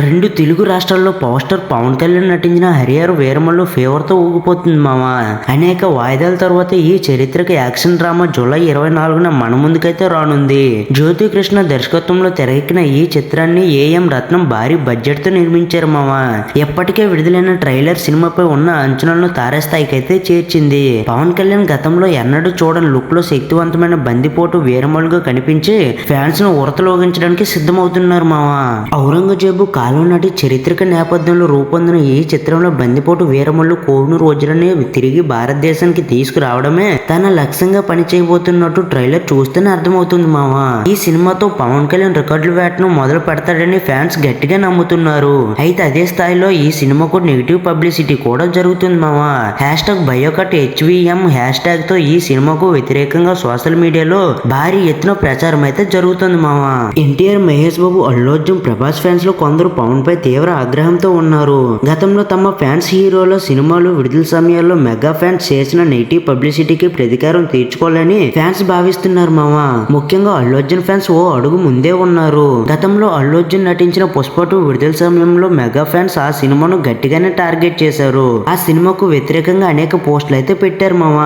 రెండు తెలుగు రాష్ట్రాల్లో power star Pawan Kalyan నటించిన హరిహర వీరమల్లు ఫేవర్తో ఊగిపోతుంది మామ. అనేక వాయిదాల తర్వాత ఈ చరిత్రక యాక్షన్ డ్రామా జూలై ఇరవై నాలుగున మన ముందుకైతే రానుంది. జ్యోతి కృష్ణ దర్శకత్వంలో తెరకెక్కిన ఈ చిత్రాన్ని ఏఎం రత్నం భారీ బడ్జెట్తో నిర్మించారు మామ. ఎప్పటికే విడుదలైన ట్రైలర్ సినిమాపై ఉన్న అంచనాలను తారాస్థాయికి చేర్చింది. పవన్ కళ్యాణ్ గతంలో ఎన్నడూ చూడని లుక్లో శక్తివంతమైన బందిపోటు వీరమల్లుగా కనిపించి ఫ్యాన్స్ను ఉరతలోగించడానికి సిద్ధమవుతున్నారు మామ. ఔరంగజేబు కాలం నాటి చరిత్రక నేపథ్యంలో రూపొందిన ఈ చిత్రంలో బందిపోటు వీరమల్లు కోహినూరు రోజులని తిరిగి భారతదేశానికి తీసుకురావడమే తన లక్ష్యంగా పనిచేయబోతున్నట్టు ట్రైలర్ చూస్తేనే అర్థమవుతుంది మామ ఈ సినిమాతో పవన్ కళ్యాణ్ రికార్డులు వేటను మొదలు పెడతాడని ఫ్యాన్స్ గట్టిగా నమ్ముతున్నారు. అయితే అదే స్థాయిలో ఈ సినిమాకు నెగిటివ్ పబ్లిసిటీ కూడా జరుగుతుంది మామ hash tag boycott HVM hash ట్యాగ్తో ఈ సినిమాకు వ్యతిరేకంగా సోషల్ మీడియాలో భారీ ఎత్తున ప్రచారం అయితే జరుగుతుంది మామ ఎన్టీఆర్ మహేష్ బాబు అల్లు అర్జున్ ప్రభాస్ ఫ్యాన్స్లో కొందరు పవన్ పై తీవ్ర ఆగ్రహంతో ఉన్నారు. గతంలో తమ ఫ్యాన్స్ హీరోల సినిమాలు విడుదల సమయాల్లో మెగా ఫ్యాన్స్ చేసిన నెగిటివ్ పబ్లిసిటీకి ప్రతీకారం తీర్చుకోవాలని ఫ్యాన్స్ భావిస్తున్నారు మామ. ముఖ్యంగా అల్లు అర్జున్ ఫ్యాన్స్ ఓ అడుగు ముందే ఉన్నారు. గతంలో అల్లు అర్జున్ నటించిన పుష్ప టూ విడుదల సమయంలో మెగా ఫ్యాన్స్ ఆ సినిమాను గట్టిగానే టార్గెట్ చేశారు. ఆ సినిమాకు వ్యతిరేకంగా అనేక పోస్టులు అయితే పెట్టారు మామ.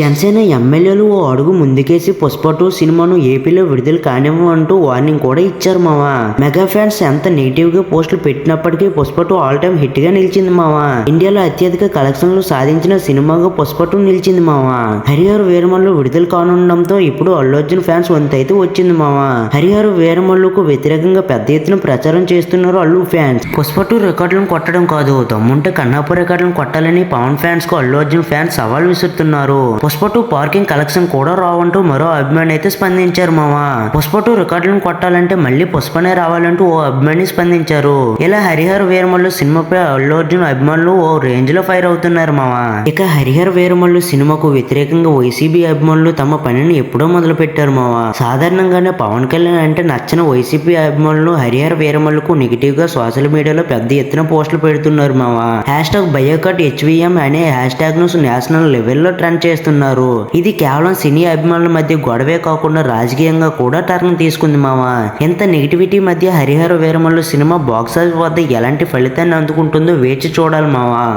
జనసేన ఎమ్మెల్యేలు ఓ అడుగు ముందుకేసి పుష్ప టూ సినిమాను ఏపీలో విడుదల కానివ్వమంటూ వార్నింగ్ కూడా ఇచ్చారు మామ. మెగా ఫ్యాన్స్ ఎంత నెగిటివ్గా పోస్టులు పెట్టినప్పటికీ పుష్ప టూ ఆల్ టైమ్ హిట్గా నిలిచింది మావా ఇండియాలో అత్యధిక కలెక్షన్లు సాధించిన సినిమాగా పుష్ప టూ నిలిచింది మావా హరిహర వీరమల్లు విడుదల కానుండడంతో ఇప్పుడు అల్లు అర్జున్ ఫ్యాన్స్ వంతైతే వచ్చింది మావా హరిహర వీరమల్లుకు వ్యతిరేకంగా పెద్ద ఎత్తున ప్రచారం చేస్తున్నారు అల్లు ఫ్యాన్స్ పుష్ప టూ రికార్డులను కొట్టడం కాదు దమ్ముంటే కన్నాపు రికార్డులను కొట్టాలని పవన్ ఫ్యాన్స్కు అల్లు అర్జున్ ఫ్యాన్స్ సవాల్ విసురుతున్నారు. పుష్ప టూ పార్కింగ్ కలెక్షన్ కూడా రావంటూ మరో అభిమాని అయితే స్పందించారు మామ. పుష్ప టూ రికార్డులను కొట్టాలంటే మళ్ళీ పుష్పనే రావాలంటూ ఓ అభిమాని స్పందించారు. ఇలా హరిహర వీరమల్లు సినిమాపై అల్లు అర్జున్ అభిమానులు ఓ రేంజ్లో ఫైర్ అవుతున్నారు మామ ఇక హరిహర వీరమల్లు సినిమాకు వ్యతిరేకంగా వైసీపీ అభిమానులు తమ పనిని ఎప్పుడో మొదలు పెట్టారు మామ సాధారణంగానే పవన్ కళ్యాణ్ అంటే నచ్చిన వైసీపీ అభిమానులు హరిహర వీరమల్లుకు నెగిటివ్గా సోషల్ మీడియాలో పెద్ద ఎత్తున పోస్టులు పెడుతున్నారు మామ హ్యాష్ ట్యాగ్ బయోకట్ హెచ్విఎం అనే హ్యాష్ ట్యాగ్ను నేషనల్ లెవెల్లో ట్రెండ్ చేస్తున్నారు. ఇది కేవలం సినీ అభిమానుల మధ్య గొడవే కాకుండా రాజకీయంగా కూడా టర్న్ తీసుకుంది మామ ఎంత నెగిటివిటీ మధ్య Harihara Veeramallu cinema box box office వద్ద ఎలాంటి ఫలితాన్ని అందుకుంటుందో వేచి చూడాలి మావా.